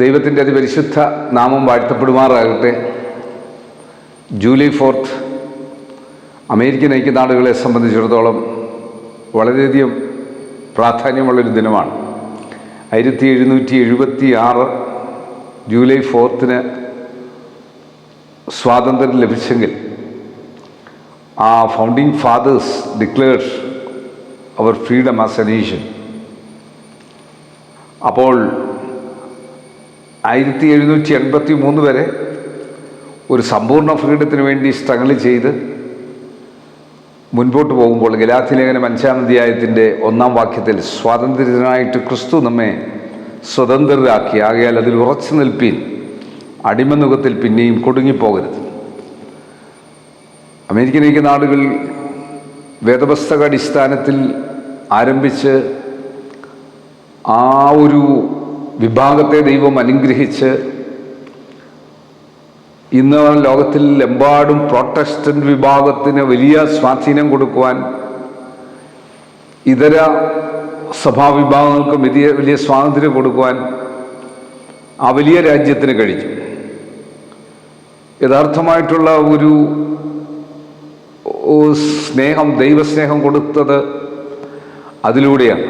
ദൈവത്തിന്റെ അതിപരിശുദ്ധ നാമം വാഴ്ത്തപ്പെടുമാറാകട്ടെ. ജൂലൈ ഫോർത്ത് അമേരിക്കൻ ഐക്യനാടുകളെ സംബന്ധിച്ചിടത്തോളം വളരെയധികം പ്രാധാന്യമുള്ളൊരു ദിനമാണ്. ആയിരത്തി എഴുന്നൂറ്റി എഴുപത്തി ആറ് ജൂലൈ ഫോർത്തിന് സ്വാതന്ത്ര്യം ലഭിച്ചെങ്കിൽ ആ ഫൗണ്ടിങ് ഫാദേഴ്സ് ഡിക്ലെയർഡ് അവർ ഫ്രീഡം ആസ് എ നേഷൻ അപ്പോൾ ആയിരത്തി എഴുന്നൂറ്റി എൺപത്തി മൂന്ന് വരെ ഒരു സമ്പൂർണ ഫ്രീഡത്തിന് വേണ്ടി സ്ട്രഗിൾ ചെയ്ത് മുൻപോട്ട് പോകുമ്പോൾ ഗലാത്തി ലേഖനം അഞ്ചാം അധ്യായത്തിന്റെ ഒന്നാം വാക്യത്തിൽ സ്വാതന്ത്ര്യത്തിനായിട്ട് ക്രിസ്തു നമ്മെ സ്വതന്ത്രരാക്കി. ആകയാൽ അതിൽ ഉറച്ചു നിൽപ്പീൻ അടിമനുഖത്തിൽ പിന്നെയും കുടുങ്ങിപ്പോകരുത്. അമേരിക്കൻ ഐക്യ നാടുകൾ വേദപുസ്തക അടിസ്ഥാനത്തിൽ ആരംഭിച്ച് ആ ഒരു വിഭാഗത്തെ ദൈവം അനുഗ്രഹിച്ച് ഇന്ന് ലോകത്തിൽ എമ്പാടും പ്രൊട്ടസ്റ്റന്റ് വിഭാഗത്തിന് വലിയ സ്വാധീനം കൊടുക്കുവാൻ ഇതര സഭാവിഭാഗങ്ങൾക്ക് വലിയ വലിയ സ്വാതന്ത്ര്യം കൊടുക്കുവാൻ ആ വലിയ രാജ്യത്തിന് കഴിച്ചു യഥാർത്ഥമായിട്ടുള്ള ഒരു സ്നേഹം ദൈവസ്നേഹം കൊടുത്തത് അതിലൂടെയാണ്.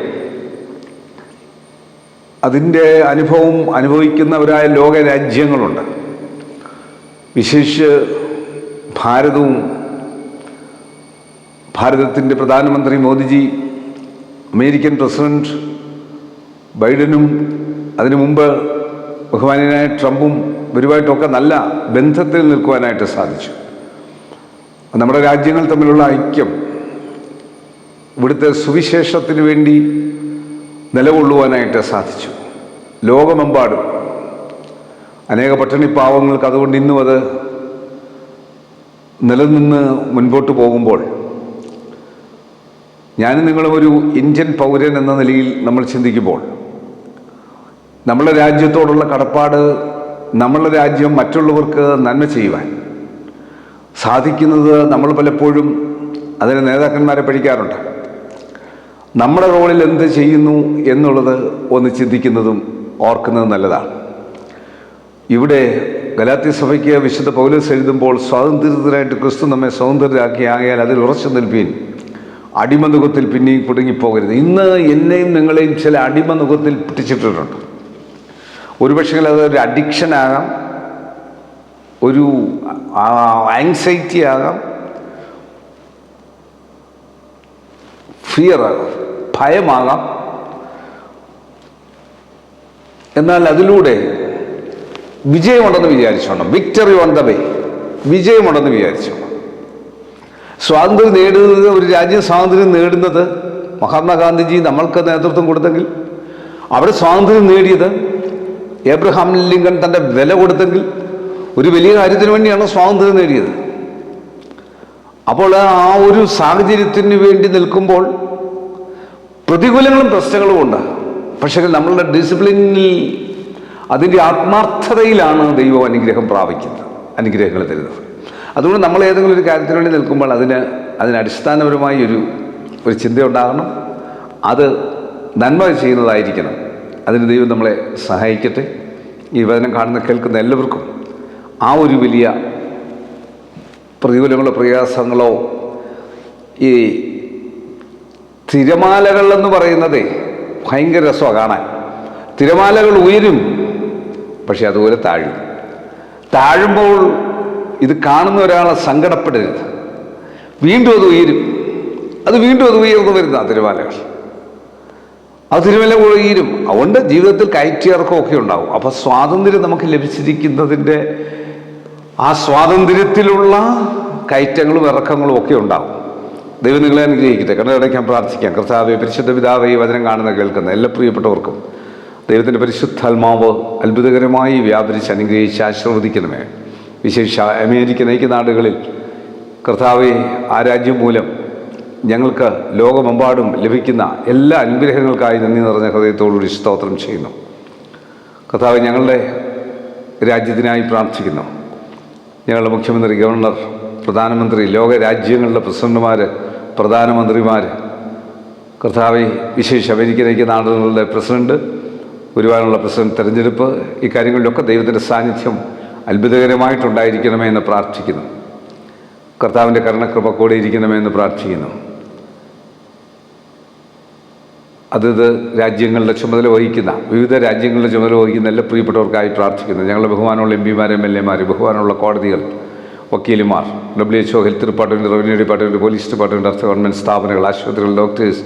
അതിന്റെ അനുഭവം അനുഭവിക്കുന്നവരായ ലോക രാജ്യങ്ങളുണ്ട് വിശേഷിച്ച് ഭാരതവും ഭാരതത്തിന്റെ പ്രധാനമന്ത്രി മോദിജി അമേരിക്കൻ പ്രസിഡന്റ് ബൈഡനും അതിനു മുമ്പ് ബഹുമാനായ ട്രംപും ഇവരുമായിട്ടൊക്കെ നല്ല ബന്ധത്തിൽ നിൽക്കുവാനായിട്ട് സാധിച്ചു. നമ്മുടെ രാജ്യങ്ങൾ തമ്മിലുള്ള ഐക്യം ഇവിടുത്തെ സുവിശേഷത്തിന് വേണ്ടി നിലകൊള്ളുവാനായിട്ട് സാധിച്ചു. ലോകമെമ്പാടും. അനേക പട്ടിണി പാവങ്ങൾക്ക് അതുകൊണ്ട് ഇന്നും അത് നിലനിന്ന് മുൻപോട്ട് പോകുമ്പോൾ ഞാനും നിങ്ങളും ഒരു ഇന്ത്യൻ പൗരൻ എന്ന നിലയിൽ നമ്മൾ ചിന്തിക്കുമ്പോൾ നമ്മുടെ രാജ്യത്തോടുള്ള കടപ്പാട് നമ്മളുടെ രാജ്യം മറ്റുള്ളവർക്ക് നന്മ ചെയ്യുവാൻ സാധിക്കുന്നത് നമ്മൾ പലപ്പോഴും അതിന് നേതാക്കന്മാരെ പഠിക്കാറുണ്ട് നമ്മുടെ റോളിൽ എന്ത് ചെയ്യുന്നു എന്നുള്ളത് ഒന്ന് ചിന്തിക്കുന്നതും ഓർക്കുന്നതും നല്ലതാണ്. ഇവിടെ ഗലാത്തി സഭയ്ക്ക് വിശുദ്ധ പൗലോസ് എഴുതുമ്പോൾ സ്വാതന്ത്ര്യത്തിനായിട്ട് ക്രിസ്തു നമ്മെ സ്വതന്ത്രരാക്കി ആകയാൽ അതിൽ ഉറച്ചു നിൽപ്പീൻ അടിമനുഖത്തിൽ പിന്നെയും കുടുങ്ങിപ്പോകരുത്. ഇന്ന് എന്നെയും നിങ്ങളെയും ചില അടിമനുഖത്തിൽ പിടിച്ചിട്ടിട്ടുണ്ട് ഒരുപക്ഷെ അതൊരു അഡിക്ഷൻ ആകാം ഒരു ആങ്സൈറ്റി ആകാം ഫിയർ ഭയമാകാം. എന്നാൽ അതിലൂടെ വിജയമുണ്ടെന്ന് വിചാരിച്ചോണം. വിക്ടറി ഓൺ ദ വേ വിജയമുണ്ടെന്ന് വിചാരിച്ചോണം. സ്വാതന്ത്ര്യം നേടുന്നത് ഒരു രാജ്യം സ്വാതന്ത്ര്യം നേടുന്നത് മഹാത്മാഗാന്ധിജി നമ്മൾക്ക് നേതൃത്വം കൊടുത്തെങ്കിൽ അവിടെ സ്വാതന്ത്ര്യം നേടിയത് ഏബ്രഹാം ലിങ്കൺ തന്റെ വില കൊടുത്തെങ്കിൽ ഒരു വലിയ കാര്യത്തിന് വേണ്ടിയാണ് സ്വാതന്ത്ര്യം നേടിയത്. അപ്പോൾ ആ ഒരു സാഹചര്യത്തിന് വേണ്ടി നിൽക്കുമ്പോൾ പ്രതികൂലങ്ങളും പ്രശ്നങ്ങളും ഉണ്ട്. പക്ഷേ നമ്മളുടെ ഡിസിപ്ലിനിൽ അതിന്റെ ആത്മാർത്ഥതയിലാണ് ദൈവം അനുഗ്രഹം പ്രാപിക്കുന്നത് അനുഗ്രഹങ്ങൾ തരുന്നത്. അതുകൊണ്ട് നമ്മൾ ഏതെങ്കിലും ഒരു കാര്യത്തിന് വേണ്ടി നിൽക്കുമ്പോൾ അതിന് അതിന് അടിസ്ഥാനപരമായി ഒരു ഒരു ചിന്തയുണ്ടാകണം അത് നന്മ ചെയ്യുന്നതായിരിക്കണം. അതിന് ദൈവം നമ്മളെ സഹായിക്കട്ടെ. ഈ വചനം കാണുന്ന കേൾക്കുന്ന എല്ലാവർക്കും ആ ഒരു വലിയ പ്രതികൂലങ്ങളോ പ്രയാസങ്ങളോ ഈ തിരമാലകൾ എന്ന് പറയുന്നത് ഭയങ്കര രസമാണ് കാണാൻ. തിരമാലകൾ ഉയരും പക്ഷെ അതുപോലെ താഴും. താഴുമ്പോൾ ഇത് കാണുന്ന ഒരാളെ സങ്കടപ്പെടരുത്. വീണ്ടും അത് ഉയരും. അത് വീണ്ടും അത് ഉയർന്നു വരുന്ന തിരുമാലകൾ. ആ തിരുമല ഉയരും. അതുകൊണ്ട് ജീവിതത്തിൽ കയറ്റിയിറക്കമൊക്കെ ഉണ്ടാവും. അപ്പോൾ സ്വാതന്ത്ര്യം നമുക്ക് ലഭിച്ചിരിക്കുന്നതിന്റെ ആ സ്വാതന്ത്ര്യത്തിലുള്ള കയറ്റങ്ങളും ഇറക്കങ്ങളും ഒക്കെ ഉണ്ടാവും. ദൈവം നിങ്ങളെ അനുഗ്രഹിക്കട്ടെ. കണ്ണടയ്ക്കാൻ പ്രാർത്ഥിക്കാം. കർത്താവ് പരിശുദ്ധ പിതാവ് ഈ വചനം കാണുന്ന കേൾക്കുന്ന എല്ലാ പ്രിയപ്പെട്ടവർക്കും ദൈവത്തിന്റെ പരിശുദ്ധാത്മാവ് അത്ഭുതകരമായി വ്യാപരിച്ച് അനുഗ്രഹിച്ച് ആശീർവദിക്കണമേ. വിശേഷ അമേരിക്കൻ ഐക്യനാടുകളിൽ കർത്താവ് ആ രാജ്യം മൂലം ഞങ്ങൾക്ക് ലോകമെമ്പാടും ലഭിക്കുന്ന എല്ലാ അനുഗ്രഹങ്ങൾക്കായി നന്ദി നിറഞ്ഞ ഹൃദയത്തോടുകൂടി സ്തോത്രം ചെയ്യുന്നു. കർത്താവ് ഞങ്ങളുടെ രാജ്യത്തിനായി പ്രാർത്ഥിക്കുന്നു. ഞങ്ങളുടെ മുഖ്യമന്ത്രി ഗവർണർ പ്രധാനമന്ത്രി ലോക രാജ്യങ്ങളിലെ പ്രസിഡന്റുമാർ പ്രധാനമന്ത്രിമാർ കർത്താവ് വിശേഷ അമേരിക്കയിലേക്ക് നാടുകളുടെ പ്രസിഡന്റ് ഗുരുവാനുള്ള പ്രസിഡന്റ് തെരഞ്ഞെടുപ്പ് ഇക്കാര്യങ്ങളിലൊക്കെ ദൈവത്തിന്റെ സാന്നിധ്യം അത്ഭുതകരമായിട്ടുണ്ടായിരിക്കണമേ എന്ന് പ്രാർത്ഥിക്കുന്നു. കർത്താവിന്റെ കരണകൃപ കൂടെ ഇരിക്കണമേ എന്ന് പ്രാർത്ഥിക്കുന്നു. അതത് രാജ്യങ്ങളുടെ ചുമതല വഹിക്കുന്ന വിവിധ രാജ്യങ്ങളുടെ ചുമതല വഹിക്കുന്ന എല്ലാ പ്രിയപ്പെട്ടവർക്കായി പ്രാർത്ഥിക്കുന്നു. ഞങ്ങളുടെ ബഹുമാനമുള്ള എം പിമാർ എം എൽ എമാർ ബഹുമാനമുള്ള കോടതികൾ വക്കീലുമാർ W HO health department revenue department police department അർത്ഥ ഗവൺമെന്റ് സ്ഥാപനങ്ങൾ ആശുപത്രികൾ ഡോക്ടേഴ്സ്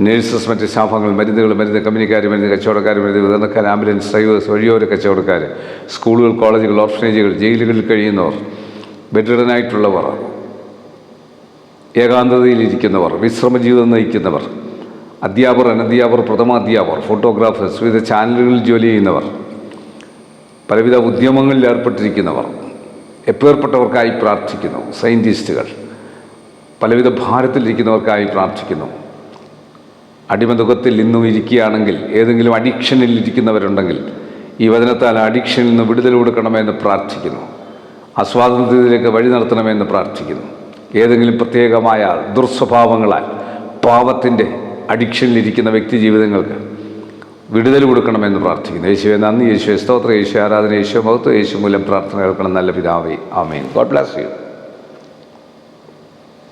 നഴ്സസ് മറ്റ് സ്റ്റാഫുകൾ മരുന്നുകൾ മരുന്ന് കമ്പനിക്കാർ മരുന്ന് കച്ചവടക്കാർ മരുന്ന് വിതരണക്കാർ ആംബുലൻസ് ഡ്രൈവേഴ്സ് വഴിയോര കച്ചവടക്കാർ സ്കൂളുകൾ കോളേജുകൾ ഓർഫനേജുകൾ ജയിലുകളിൽ കഴിയുന്നവർ ബെഡ്രിഡനായിട്ടുള്ളവർ ഏകാന്തതയിലിരിക്കുന്നവർ വിശ്രമ ജീവിതം നയിക്കുന്നവർ അധ്യാപകർ അനധ്യാപകർ പ്രഥമാധ്യാപകർ ഫോട്ടോഗ്രാഫേഴ്സ് വിവിധ ചാനലുകളിൽ ജോലി ചെയ്യുന്നവർ പലവിധ ഉദ്യമങ്ങളിൽ ഏർപ്പെട്ടിരിക്കുന്നവർ എപ്പേർപ്പെട്ടവർക്കായി പ്രാർത്ഥിക്കുന്നു. സയന്റിസ്റ്റുകൾ പലവിധ ഭാരത്തിലിരിക്കുന്നവർക്കായി പ്രാർത്ഥിക്കുന്നു. അടിമതുഖത്തിൽ നിന്നും ഇരിക്കുകയാണെങ്കിൽ ഏതെങ്കിലും അഡിക്ഷനിൽ ഇരിക്കുന്നവരുണ്ടെങ്കിൽ ഈ വചനത്താൽ അഡിക്ഷനിൽ നിന്ന് വിടുതൽ കൊടുക്കണമെന്ന് പ്രാർത്ഥിക്കുന്നു. അസ്വാതന്ത്ര്യത്തിലേക്ക് വഴി നടത്തണമെന്ന് പ്രാർത്ഥിക്കുന്നു. ഏതെങ്കിലും പ്രത്യേകമായ ദുർസ്വഭാവങ്ങളാൽ പാപത്തിന്റെ അഡിക്ഷനിലിരിക്കുന്ന വ്യക്തി ജീവിതങ്ങൾക്ക് വിടുതൽ കൊടുക്കണമെന്ന് പ്രാർത്ഥിക്കുന്നു. യേശുവെ നന്ദി. യേശുവെ സ്തോത്ര. യേശു ആരാധന. യേശു മഹത്വ. യേശു മൂലം പ്രാർത്ഥന കേൾക്കണം. നല്ല പിതാവേ. ആമേൻ. God bless you.